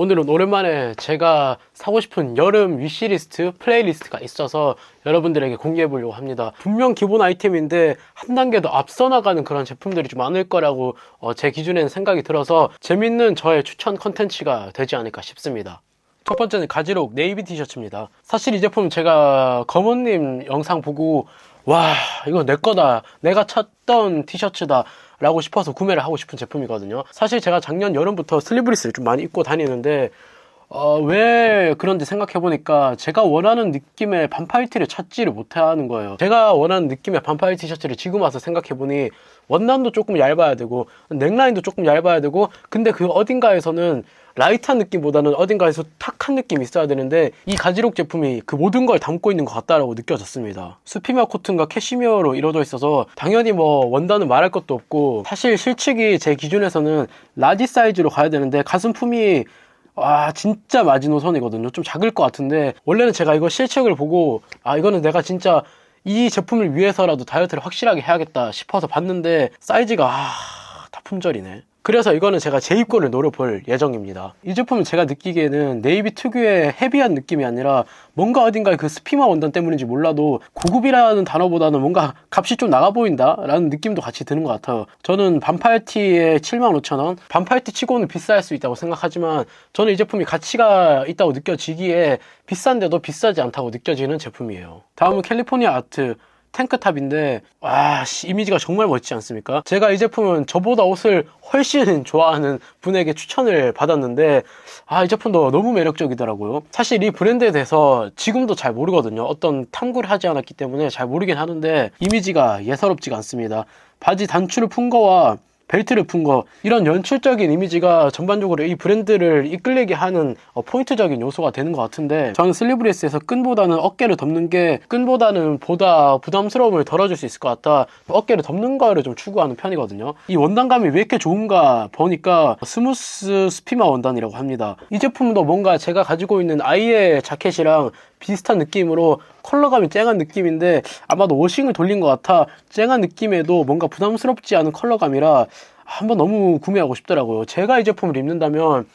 오늘은 오랜만에 제가 사고 싶은 여름 위시리스트 플레이리스트가 있어서 여러분들에게 공개해 보려고 합니다. 분명 기본 아이템인데 한 단계 더 앞서 나가는 그런 제품들이 좀 많을 거라고 어, 제 기준에는 생각이 들어서 재밌는 저의 추천 컨텐츠가 되지 않을까 싶습니다. 첫 번째는 가지록 네이비 티셔츠입니다. 사실 이 제품 제가 검은님 영상 보고 와 이거 내 거다. 내가 찾던 티셔츠다. 라고 싶어서 구매를 하고 싶은 제품이거든요. 사실 제가 작년 여름부터 슬리브리스를 좀 많이 입고 다니는데 어, 왜 그런지 생각해보니까 제가 원하는 느낌의 반팔 티를 찾지를 못하는 거예요. 제가 원하는 느낌의 반팔 티셔츠를 지금 와서 생각해보니 원단도 조금 얇아야 되고 넥라인도 조금 얇아야 되고 근데 그 어딘가에서는 라이트한 느낌보다는 어딘가에서 탁한 느낌이 있어야 되는데 이 가지록 제품이 그 모든 걸 담고 있는 것 같다라고 느껴졌습니다. 수피마 코튼과 캐시미어로 이루어져 있어서 당연히 뭐 원단은 말할 것도 없고 사실 실측이 제 기준에서는 라지 사이즈로 가야 되는데 가슴 품이 와 진짜 마지노선이거든요. 좀 작을 것 같은데 원래는 제가 이거 실측을 보고 아 이거는 내가 진짜 이 제품을 위해서라도 다이어트를 확실하게 해야겠다 싶어서 봤는데 사이즈가 아, 다 품절이네 그래서 이거는 제가 재입고를 노려볼 예정입니다. 이 제품은 제가 느끼기에는 네이비 특유의 헤비한 느낌이 아니라 뭔가 어딘가에 그 스피마 원단 때문인지 몰라도 고급이라는 단어보다는 뭔가 값이 좀 나가 보인다 라는 느낌도 같이 드는 것 같아요. 저는 반팔티에 75,000원, 반팔티 치고는 비쌀 수 있다고 생각하지만 저는 이 제품이 가치가 있다고 느껴지기에 비싼데도 비싸지 않다고 느껴지는 제품이에요. 다음은 캘리포니아 아트 탱크탑인데 와 씨, 이미지가 정말 멋지지 않습니까? 제가 이 제품은 저보다 옷을 훨씬 좋아하는 분에게 추천을 받았는데 아 이 제품도 너무 매력적이더라고요. 사실 이 브랜드에 대해서 지금도 잘 모르거든요. 어떤 탐구를 하지 않았기 때문에 잘 모르긴 하는데 이미지가 예사롭지가 않습니다. 바지 단추를 푼 거와 벨트를 푼 거. 이런 연출적인 이미지가 전반적으로 이 브랜드를 이끌리게 하는 어, 포인트적인 요소가 되는 것 같은데 저는 슬리브레스에서 끈보다는 어깨를 덮는 게 끈보다는 보다 부담스러움을 덜어줄 수 있을 것 같다. 어깨를 덮는 거를 좀 추구하는 편이거든요. 이 원단감이 왜 이렇게 좋은가 보니까 스무스 스피마 원단이라고 합니다. 이 제품도 뭔가 제가 가지고 있는 아이의 자켓이랑 비슷한 느낌으로 컬러감이 쨍한 느낌인데 아마도 워싱을 돌린 것 같아 쨍한 느낌에도 뭔가 부담스럽지 않은 컬러감이라 한번 너무 구매하고 싶더라고요. 제가 이 제품을 입는다면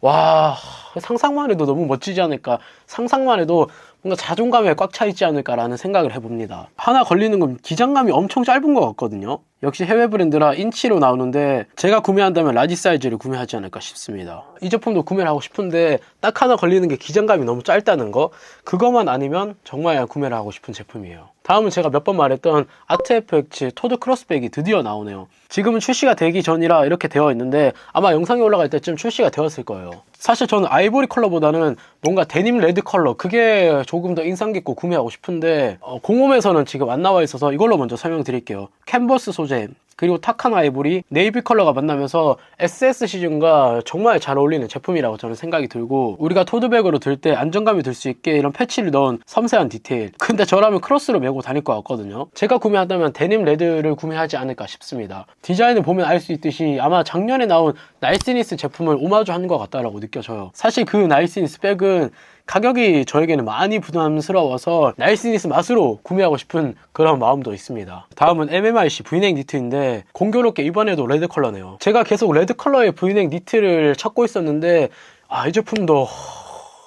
와 상상만 해도 너무 멋지지 않을까 상상만 해도 뭔가 자존감에 꽉 차 있지 않을까라는 생각을 해봅니다. 하나 걸리는 건 기장감이 엄청 짧은 것 같거든요. 역시 해외 브랜드라 인치로 나오는데 제가 구매한다면 라지 사이즈를 구매하지 않을까 싶습니다. 이 제품도 구매를 하고 싶은데 딱 하나 걸리는 게 기장감이 너무 짧다는 거 그거만 아니면 정말 구매를 하고 싶은 제품이에요. 다음은 제가 몇 번 말했던 아트에프엑츠 토드 크로스백이 드디어 나오네요. 지금은 출시가 되기 전이라 이렇게 되어 있는데 아마 영상이 올라갈 때쯤 출시가 되었을 거예요. 사실 저는 아이보리 컬러보다는 뭔가 데님 레드 컬러 그게 조금 더 인상 깊고 구매하고 싶은데 어, 공홈에서는 지금 안 나와 있어서 이걸로 먼저 설명드릴게요. 캔버스 소재 그리고 탁한 아이보리, 네이비 컬러가 만나면서 SS 시즌과 정말 잘 어울리는 제품이라고 저는 생각이 들고 우리가 토드백으로 들 때 안정감이 들 수 있게 이런 패치를 넣은 섬세한 디테일. 근데 저라면 크로스로 메고 다닐 것 같거든요. 제가 구매한다면 데님 레드를 구매하지 않을까 싶습니다. 디자인을 보면 알 수 있듯이 아마 작년에 나온 나이스니스 제품을 오마주한 것 같다라고 느껴져요. 사실 그 나이스니스 백은 가격이 저에게는 많이 부담스러워서 나이스니스 맛으로 구매하고 싶은 그런 마음도 있습니다. 다음은 MMIC 브이넥 니트인데 공교롭게 이번에도 레드 컬러네요. 제가 계속 레드 컬러의 브이넥 니트를 찾고 있었는데 아 이 제품도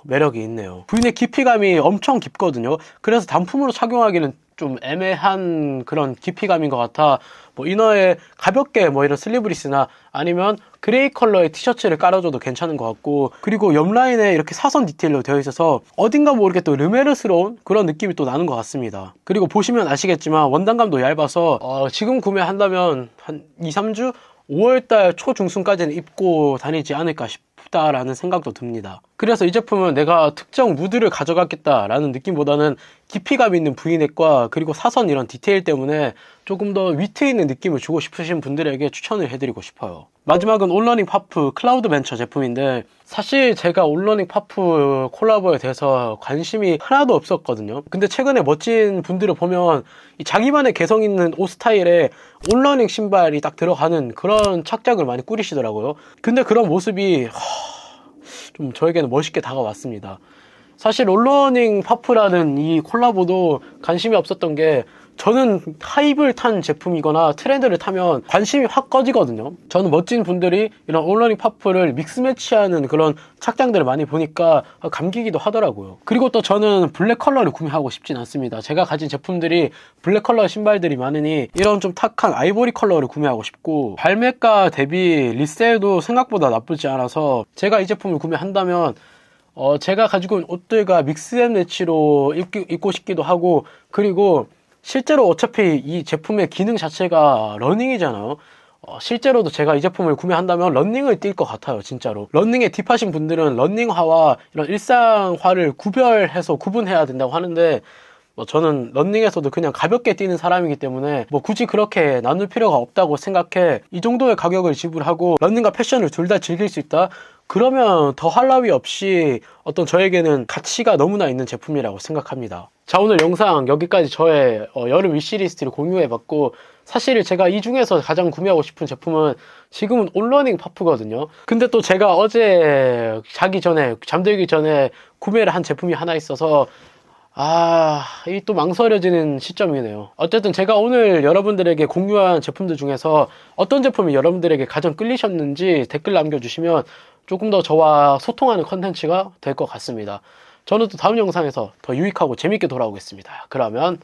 매력이 있네요. 브이넥 깊이감이 엄청 깊거든요. 그래서 단품으로 착용하기는 좀 애매한 그런 깊이감인 것 같아 뭐 이너에 가볍게 뭐 이런 슬리브리스나 아니면 그레이 컬러의 티셔츠를 깔아줘도 괜찮은 것 같고 그리고 옆 라인에 이렇게 사선 디테일로 되어 있어서 어딘가 모르게 또 르메르스러운 그런 느낌이 또 나는 것 같습니다. 그리고 보시면 아시겠지만 원단감도 얇아서 어, 지금 구매한다면 한 2, 3주 5월달 초중순까지는 입고 다니지 않을까 싶 다라는 생각도 듭니다. 그래서 이 제품은 내가 특정 무드를 가져갔겠다라는 느낌보다는 깊이감 있는 브이넥과 그리고 사선 이런 디테일 때문에 조금 더 위트 있는 느낌을 주고 싶으신 분들에게 추천을 해드리고 싶어요. 마지막은 온러닝 파프 클라우드 벤처 제품인데 사실 제가 온러닝 파프 콜라보에 대해서 관심이 하나도 없었거든요. 근데 최근에 멋진 분들을 보면 자기만의 개성 있는 옷 스타일에 온러닝 신발이 딱 들어가는 그런 착장을 많이 꾸리시더라고요. 근데 그런 모습이 좀 저에게는 멋있게 다가왔습니다. 사실 롤러닝 파프라는 이 콜라보도 관심이 없었던 게 저는 하이브를 탄 제품이거나 트렌드를 타면 관심이 확 꺼지거든요. 저는 멋진 분들이 이런 온러닝 파프를 믹스 매치하는 그런 착장들을 많이 보니까 감기기도 하더라고요. 그리고 또 저는 블랙 컬러를 구매하고 싶진 않습니다. 제가 가진 제품들이 블랙 컬러 신발들이 많으니 이런 좀 탁한 아이보리 컬러를 구매하고 싶고 발매가 대비 리셀도 생각보다 나쁘지 않아서 제가 이 제품을 구매한다면 어, 제가 가지고 있는 옷들과 믹스앤 매치로 입기, 입고 싶기도 하고, 그리고 실제로 어차피 이 제품의 기능 자체가 러닝이잖아요. 어, 실제로도 제가 이 제품을 구매한다면 러닝을 뛸 것 같아요, 진짜로. 러닝에 딥하신 분들은 러닝화와 이런 일상화를 구별해서 구분해야 된다고 하는데, 뭐 저는 런닝에서도 그냥 가볍게 뛰는 사람이기 때문에 뭐 굳이 그렇게 나눌 필요가 없다고 생각해 이 정도의 가격을 지불하고 런닝과 패션을 둘 다 즐길 수 있다? 그러면 더할 나위 없이 어떤 저에게는 가치가 너무나 있는 제품이라고 생각합니다. 자 오늘 영상 여기까지 저의 어, 여름 위시리스트를 공유해봤고 사실 제가 이 중에서 가장 구매하고 싶은 제품은 지금은 온러닝 파프거든요. 근데 또 제가 어제 자기 전에 잠들기 전에 구매를 한 제품이 하나 있어서 아, 이 또 망설여지는 시점이네요. 어쨌든 제가 오늘 여러분들에게 공유한 제품들 중에서 어떤 제품이 여러분들에게 가장 끌리셨는지 댓글 남겨주시면 조금 더 저와 소통하는 컨텐츠가 될 것 같습니다. 저는 또 다음 영상에서 더 유익하고 재밌게 돌아오겠습니다. 그러면